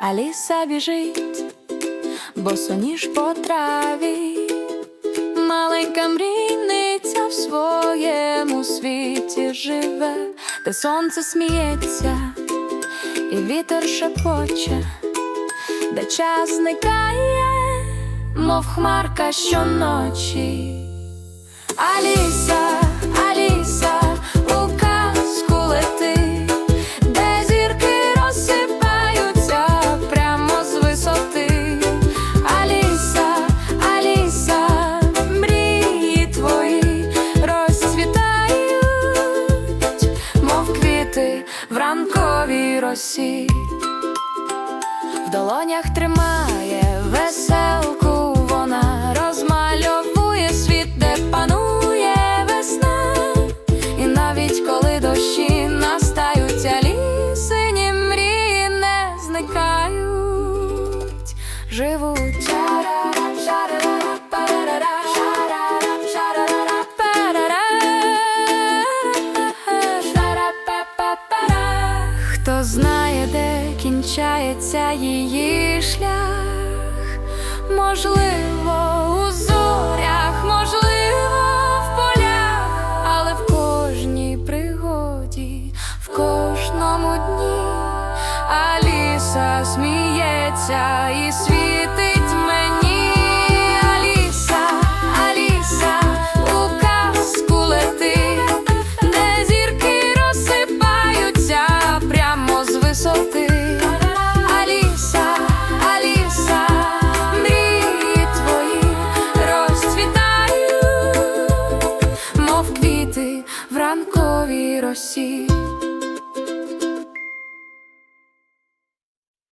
Аліса біжить, босоніж по траві, маленька мрійниця в своєму світі живе, де сонце сміється, і вітер шепоче, де час зникає, мов хмарка щоночі. Аліса, Аліса, у казку лети, де зірки розсипаються прямо з висоти. Аліса, Аліса, мрії твої розцвітають, мов квіти в ранковій росі. В долонях тримає веселку, Знає, де кінчається її шлях, можливо, у зорях, можливо, в полях, але в кожній пригоді, в кожному дні Аліса сміється і світить росі.